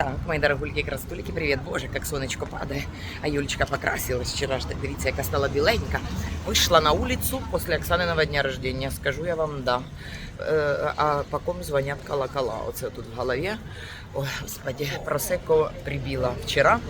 Так, мої дорогульки красотульки, привіт, боже, як сонечко падає. А Юлечка покрасилась вчора ж, так дивіться, яка стала біленька. Вийшла на вулицю після Оксаниного дня рождения, скажу я вам, да. Е, а по ком звонят колокола, оце тут в голові. Ой, господи, просеко прибила вчера.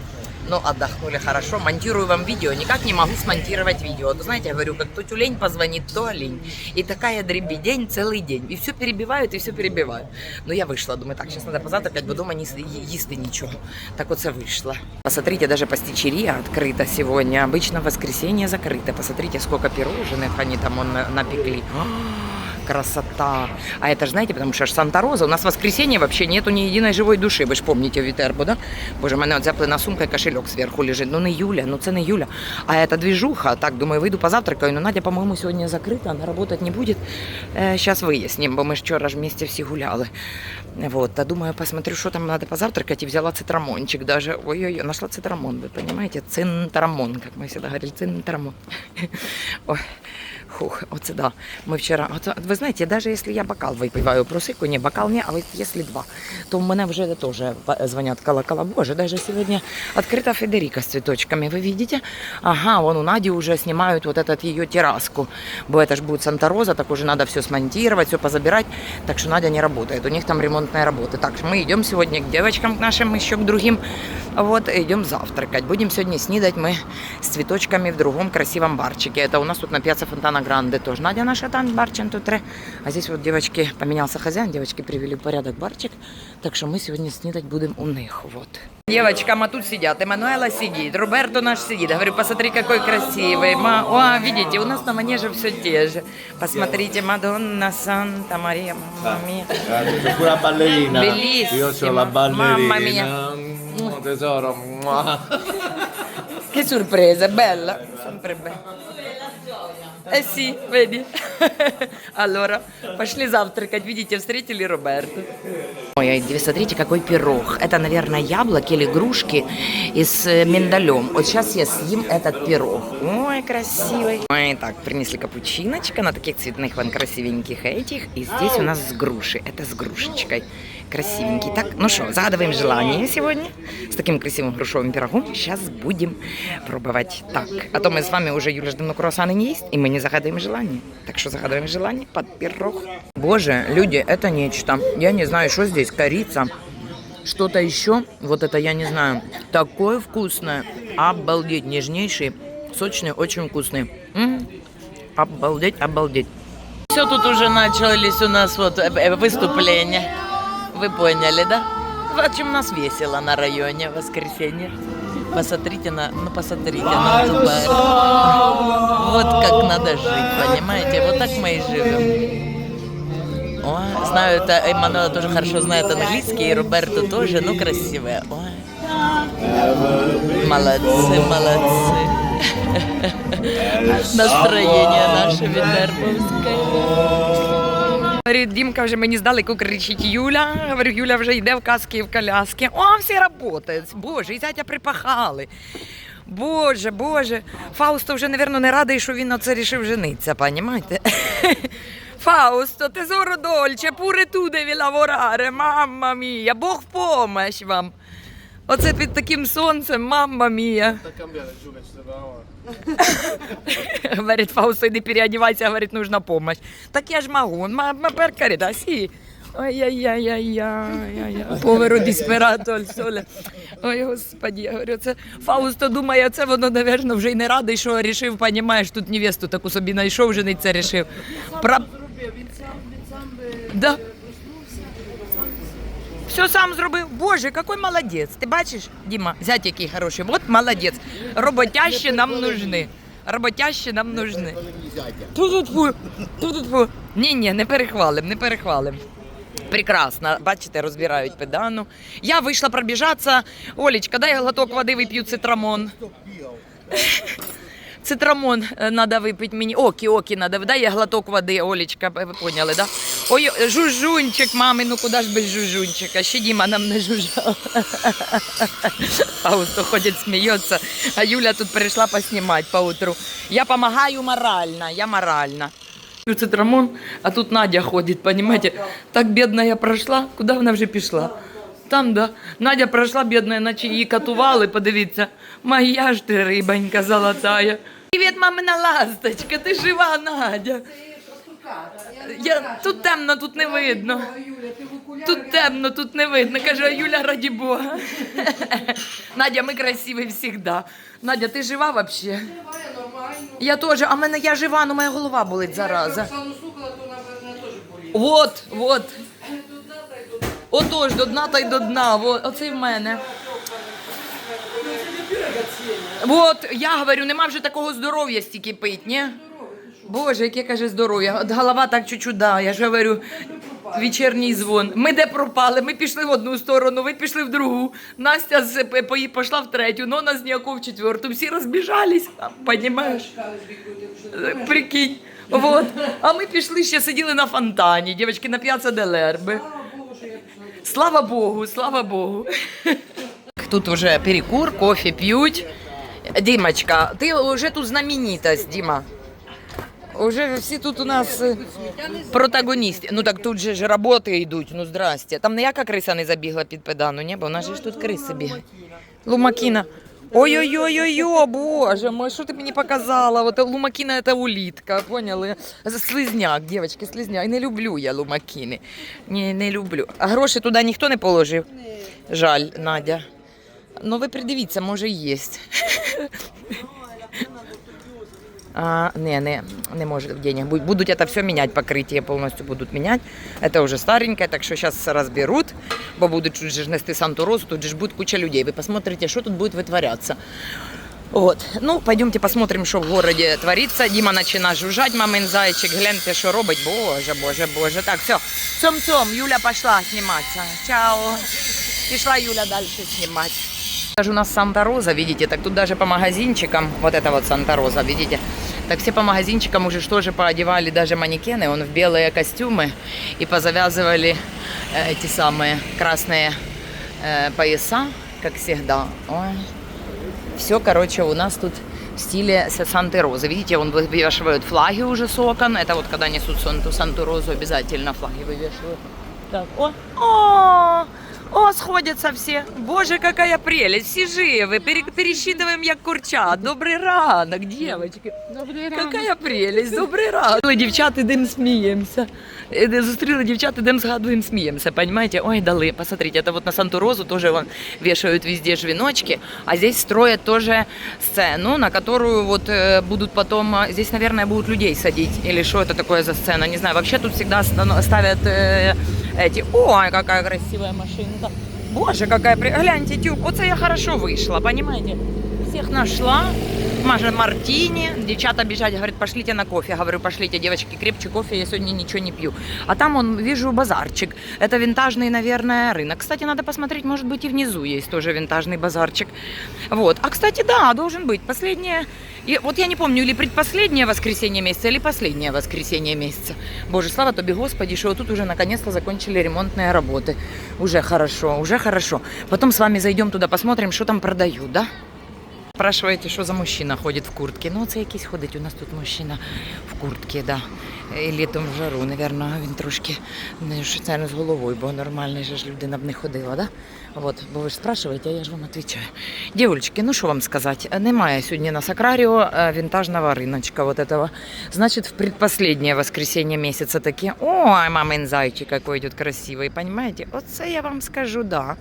Ну, отдохнули хорошо. Монтирую вам видео. Никак не могу смонтировать видео. Вот, знаете, я говорю, как то тюлень позвонит, то олень. И такая дребедень целый день. И все перебивают, и все перебивают. Но я вышла, думаю, так, сейчас надо позавтракать, бо дома не с- е- їсти нічого. Так оце вийшла. Посмотрите, даже пастичерия открыта сегодня. Обычно воскресенье закрыто. Посмотрите, сколько пирожных они там он, на- напекли А, Красота. А это же, знаете, потому что ж Санта-Роза. У нас в воскресенье вообще нету ни единой живой души. Ви ж помните Вітербу, да? Боже, в мене от заплена сумка і кошельок зверху лежить. Ну не Юля, ну це не Юля. А это движуха. Так, думаю, вийду позавтракаю. Но Надя, по-моему, сьогодні закрита, вона работать не буде. Сейчас выясним, бо ми ж вчора ж вместе всі гуляли. Вот, та думаю, посмотрю, що там надо позавтракать, і взяла цитрамончик даже. Ой-ой-ой, нашла цитрамон, ви понимаете? Цинтрамон, как мы всегда говорили, цинтрамон. Ой. Хух, оце да. Ми вчора, от, ви знаєте, навіть якщо я бокал випиваю просику, ні, бокал не, а от якщо два, то в мене вже теж дзвонять колокола. Боже, навіть сьогодні відкрита Федерика з цветочками, ви бачите? Ага, вон у Наді вже знімають вот этот її терраску, бо це ж буде Санта-Роза, так уже надо все смонтировать, все позабирать, так що Надя не работает, у них там ремонтная работа. Так что мы идем сегодня к девочкам, к нашим, еще к другим, вот, идем завтракать. Будем сегодня снидать мы с цветочками в другом красивом барчике. Это у нас тут на пьяце Фонтана Гранде тоже. Надя наша там барчин тут тре. А здесь вот девочки, поменялся хозяин, девочки привели в порядок барчик. Так что мы сегодня снидать будем у них, вот. Девочкам, а тут сидят. Эммануэла сидит, Роберто наш сидит. Говорю, посмотри, какой красивый. Ма... О, видите, у нас на манеже все те же. Посмотрите, Мадонна, Санта Мария, мамма мия. Grazie, sei pure la ballerina. Bellissima. Io sono la ballerina. Mamma mia. Mm, tesoro. mua. Che sorpresa, bella. Sempre bella. Eh sì, vedi. Allora, пошли завтракать. Видите, встретили Роберто. Ой, вы смотрите, какой пирог. Это, наверное, яблоки или грушки и с э, миндалем. Вот сейчас я съем этот пирог. Ой, красивый. Ой, так, принесли капучиночка на таких цветных, вон, красивеньких этих. И здесь у нас с груши. Это с грушечкой. Красивенький. Так, ну что, загадываем желание сегодня с таким красивым грушевым пирогом. Сейчас будем пробовать. Так, а то мы с вами уже, Юля, давно круассаны не есть, и мы не загадываем желание. Так что загадываем желание под пирог. Боже, люди, это нечто. Я не знаю, что здесь, корица, что-то еще. Вот это я не знаю. Такое вкусное. Обалдеть, нежнейший, сочный, очень вкусный. М, Обалдеть, обалдеть. Все тут уже начались у нас вот э, э, выступления. Вы поняли, да? В общем, у нас весело на районе в воскресенье. Посмотрите на, ну посмотрите на эту барь. Вот как надо жить, понимаете? Вот так мы и живем. Ой, знаю, это Эммануэла тоже хорошо знает английский, и Роберто тоже, ну красивая. Ой. Молодцы, молодцы. Настроєння наше відербовське. Говорю, Дімка вже мені здалеку кричить Юля. Говорю, Юля вже йде в каски і в коляски. О, всі працюють. Боже, і зятя припахали. Боже, Боже. Фаусто вже, мабуть, не радий, що він на це рішив жениться, понімаєте? Фаусто, тезоро дольче, пуре ту деві лавораре, мамма мія, Бог в помощь вам. Оце під таким сонцем, мамма мія. Говорит, Фаусто, иди переодевайся, говорит, нужна помощь. Так я ж могу, ma, ma per carità, sì. Ой, ай яй яй яй Поверу дисперату аль соле. Ой, господи, я говорю, це Фаусто думає, це воно, напевно, вже й не радий, що рішив, понімаєш, тут невесту таку собі знайшов, жениться рішив. Про... Да. Все сам зробив. Боже, який молодець. Ти бачиш, Діма, зять який хороший. От молодець. Роботящі нам нужны. Роботящі нам нужны. Ту-ту-тфу, ту-ту-тфу. Ні-ні, не перехвалим, не перехвалим. Прекрасно, бачите, розбирають педану. Я вийшла пробіжатися. Олечка, дай глоток води вип'ю цитрамон. Цитрамон треба випити мені. Окі, окі треба. Дай я глоток води, Олечка, ви поняли, да? Ой, жужунчик, мами, ну куди ж без жужунчика? Ще Діма нам не жужжав. Фаусто ходить, сміється, а Юля тут прийшла поснімати поутру. Я допомагаю морально, я морально. Цитрамон, а тут Надя ходить, понимаете? Так бідна я пройшла, куди вона вже пішла? Там, да. Надя пройшла бідна, наче її катували, подивіться. Моя ж ти рибонька золотая. Привіт, мамина ласточка, ти жива, Надя. Я, тут темно, тут не видно. Тут темно, тут не видно. Каже, Юля, раді Бога. Надя, ми красиві завжди. Надя, ти жива взагалі? Я теж, а мене я жива, але моя голова болить зараза. Вот, вот. Отож, до дна та й до дна. Оце в мене. От, я говорю, нема вже такого здоров'я стільки пить, ні? Боже, яке каже здоров'я. От голова так чуть-чуть, да. Я ж говорю, вечірній дзвон. Ми де пропали? Ми пішли в одну сторону, ви пішли в другу. Настя з, п- пої- пішла в третю, Нона з ніякого в четверту. Всі розбіжались, там, понімаєш? Прикинь. Вот. А ми пішли ще сиділи на фонтані, дівчатки, на п'яца де Лерби. Слава Богу, слава Богу. Тут уже перекур, кофе п'ють. Дімочка, ти вже тут знаменитость, Діма. Уже всі тут у нас е, протагоністи. Ну так тут же ж роботи йдуть, ну здрасте. Там ніяка криса не забігла під педану, ні? Бо в нас же ж тут криси бігають. Лумакіна. Ой-ой-ой-ой, боже мой, що ти мені показала? Вот лумакіна це улітка, поняли? Слизняк, дівчатки, слизняк. Не люблю я лумакіни. Ні, не люблю. А гроші туди ніхто не положив? Жаль, Надя. Ну ви придивіться, може є. А, не, не, не может денег. Бу- Будут это все менять, покрытие полностью будут менять. Это уже старенькое, так что сейчас разберут, бо будут тут же нести Санту-Розу, тут же будет куча людей. Вы посмотрите, что тут будет вытворяться. Вот. Ну, пойдемте посмотрим, что в городе творится. Дима начинает жужжать, мамин зайчик. Гляньте, что робить. Боже, боже, боже. Так, все. Цом-цом, Юля пошла сниматься. Чао. Пішла Юля дальше снимать. Даже у нас Санта-Роза, видите, так тут даже по магазинчикам, вот это вот Санта-Роза, видите, так все по магазинчикам уже что же поодевали даже манекены, он в белые костюмы и позавязывали э, эти самые красные э, пояса, как всегда. Ой. Все, короче, у нас тут в стиле Санты-Розы. Видите, он вывешивают флаги уже с окон. Это вот когда несут Санту, Санту-Розу, обязательно флаги вывешивают. Так, о, о, о, сходятся всі. Боже, какая прелесть. Всі живі. Пере- пересчитываем, як курчат. Добрий ранок, дівчатки. Добрий Какая прелесть, добрий ранок. Зустріли дівчат, ідем сміємося. Е, Зустріли дівчат, ідем згадуємо, сміємося, понимаете? Ой, дали, посмотрите, это вот на Санту-Розу тоже вон вешают везде ж веночки, а здесь строят тоже сцену, на которую вот э, будут потом, а, здесь, наверное, будут людей садить, или что это такое за сцена, не знаю. Вообще тут всегда стано- ставят э, эти, ой, какая красивая машинка. Боже, какая, при... гляньте, тюб, оце я хорошо вышла, понимаете? Всех нашла, Маша Мартини, девчата бежать, говорят, пошлите на кофе. Говорю, пошлите, девочки, крепче кофе, я сегодня ничего не пью. А там он, вижу, базарчик. Это винтажный, наверное, рынок. Кстати, надо посмотреть, может быть, и внизу есть тоже винтажный базарчик. Вот. А, кстати, да, должен быть. Последнее, и вот я не помню, или предпоследнее воскресенье месяца, или последнее воскресенье месяца. Боже, слава тобі, Господи, что тут уже наконец-то закончили ремонтные работы. Уже хорошо, уже хорошо. Потом с вами зайдем туда, посмотрим, что там продают, да? Спрашиваєте, що за мужчина ходить в куртці? Ну, це якийсь ходить. У нас тут мужчина в куртці, да. І літом в жару, напевно, він трошки не це з головою, бо нормальна ж людина б не ходила, да? От, бо ви ж спрашиваєте, а я ж вам відповідаю. Дівчатки, ну що вам сказати? Немає сьогодні на Сакраріо вінтажного риночка вот этого. Значит, в предпоследнее воскресенье месяца таки, ой, мамин зайчик какой идет красивый, понимаете? Оце я вам скажу, да.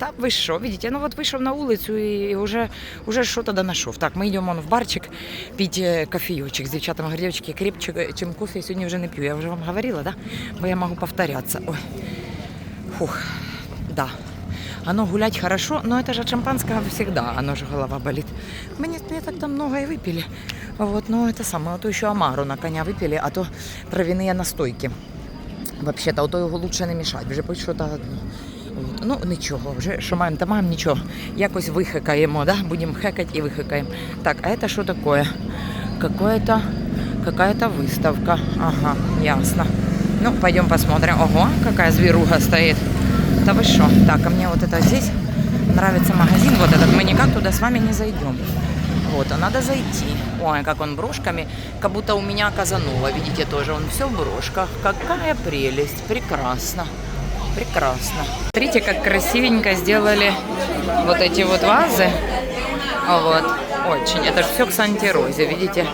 Та ви що, видите, ну от вийшов на вулицю і вже, вже що тоді знайшов. Так, ми йдемо в барчик пити кофійочок з дівчатами. Говорю, дівчатки, крепче, чим кофе я сьогодні вже не п'ю. Я вже вам говорила, да? Бо я можу повторятися. Ой. Фух, да. Оно гулять хорошо, но это же от шампанского всегда, оно же голова болит. Мы не, не так там много и выпили. Вот, но это самое, а то еще Амару на коня выпили, а то травяные настойки. Взагалі-то, ото його лучше не мішати, вже хоч що-то. От. Ну нічого, вже що маємо, та маємо нічого. Якось вихикаємо, да? будемо хекати і вихикаємо. Так, а це що таке? Какое-то, какая-то выставка. Ага, ясно. Ну, пойдем посмотрим. Ого, какая зверуга стоит. Да вы что? Так, а мне вот это здесь нравится магазин, вот этот. Мы никак туда с вами не зайдем. Вот, а надо зайти. Ой, как он брошками, как будто у меня казануло. Видите, тоже он все в брошках. Какая прелесть, прекрасно. Прекрасно. Смотрите, как красивенько сделали вот эти вот вазы. А Вот. Очень. Это же все к Сантерозе, видите?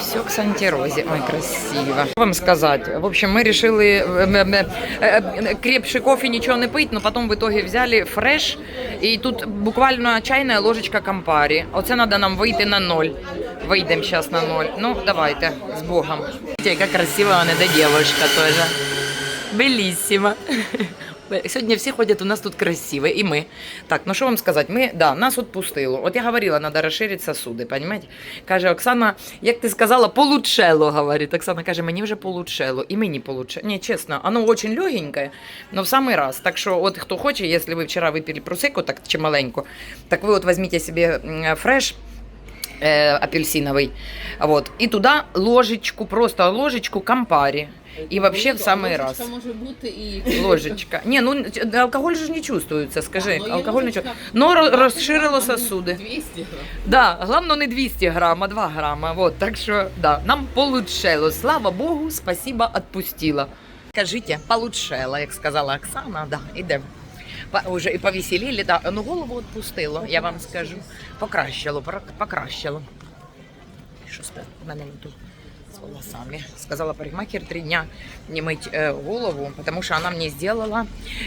Все к Сантерозе. Ой, красиво. Что вам сказать? В общем, мы решили э, э, э, э, крепший кофе ничего не пить, но потом в итоге взяли фреш. І тут буквально чайна ложечка кампарі. Оце треба нам вийти на ноль. Вийдемо зараз на ноль. Ну, давайте, з Богом. Смотрите, яка красива вона де дівчинка теж. Беліссимо. Сьогодні всі ходять у нас тут красиво, і ми. Так, ну що вам сказати? Ми, да, нас отпустило. От я говорила, треба розширити сосуди, понимаете? Каже Оксана, як ти сказала, получело, говорить. Оксана каже, мені вже получело, і мені получело. Ні, чесно, оно очень легеньке, но в самий раз. Так що, от хто хоче, якщо ви вчора випили просеку, так чи маленьку, так ви от візьміть собі фреш, э, апельсиновый. Вот. И туда ложечку, просто ложечку кампари. И вообще в самый раз. може бути і Ложечка. Не, ну алкоголь же не чувствуется, скажи. А, ну, алкоголь не чувствуется. Но ро- розширило сосуди. 200 грам. Да, главное не 200 грамм, а 2 грамма. Вот, так что, да, нам получило. Слава Богу, спасибо, отпустила. Скажите, получело, як сказала Оксана, да, ідемо. Уже і повеселіли, да, ну голову отпустило, я вам скажу. Покращило, покращило. Що спи- мене тут з волосами. Сказала парикмахер три дня не мыть э, голову, потому что она мне сделала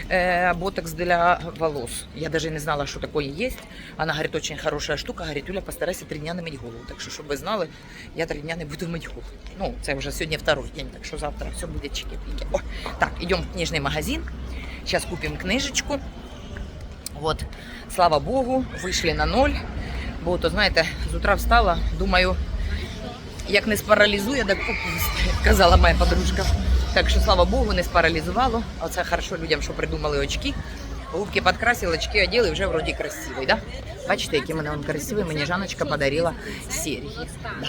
э, ботокс для волос. Я даже не знала, что такое есть. Она говорит, очень хорошая штука. Говорит, Юля, постарайся три дня не мыть голову. Так що, щоб ви знали, я три дня не буду мыть голову. Ну, це вже сьогодні второй день, так що завтра все буде чики-піки. О, так, идем в книжный магазин. Сейчас купим книжечку. Вот, слава Богу, вийшли на ноль. Бо то, знаєте, з утра встала, думаю, як не спаралізує, так казала моя подружка. Так що, слава Богу, не спаралізувало. Оце хорошо людям, що придумали очки. Губки підкрасили, очки оділи, вже вроді красивий, да? Бачите, який мене він красивий, мені Жаночка подарила серьги. Да,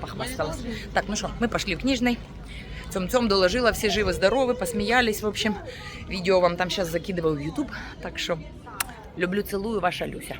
похвасталась. Так, ну що, ми пішли в книжний. Цьом-цьом доложила, всі живі, здорові, посміялись, в общем. Відео вам там зараз закидываю в YouTube. Так що люблю, цілую, ваша Люся.